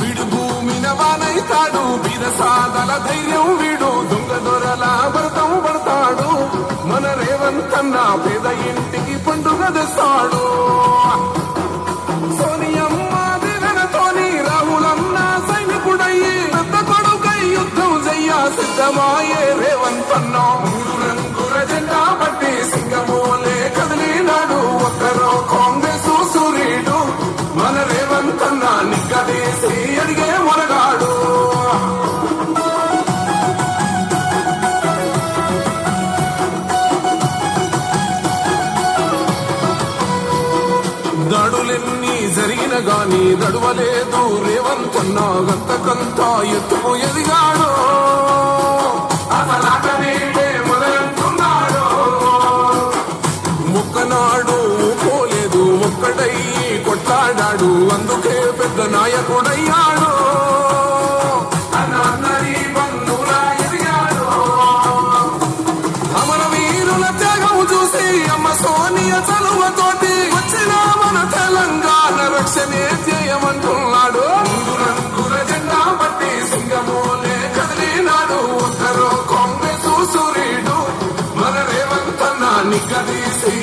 వీడు భూమిన వానైతాడు వీర సాదల ధైర్యం వీడు దొంగ దొరల భరతం పడతాడు. మన రేవంతన్న పేద ఇంటికి పండుగ తెస్తాడు. సోనియమ్మ దిగనతోని రాహులన్న సైనికుడయ్యి పెద్ద కొడుకై యుద్ధం చెయ్య సిద్ధమాయే రేవంతన్నా. దాడులెన్ని జరిగిన గాని నడవలేదు. రేవంత్ అన్న గంతకంతా ఎత్తుకు ఎదిగాడు. మొక్కనాడు పోలేదు ఒక్కడై కొట్లాడాడు. అందుకే పెద్ద నాయకుడయ్యాడు. తెలంగాణ చేయమంటున్నాడు. రంగుల జెండా పట్టి సింగమోలే కదిలినాడు. ఒక్కరో కాంగ్రెస్ సూర్యుడు మన నిగ్గదీసి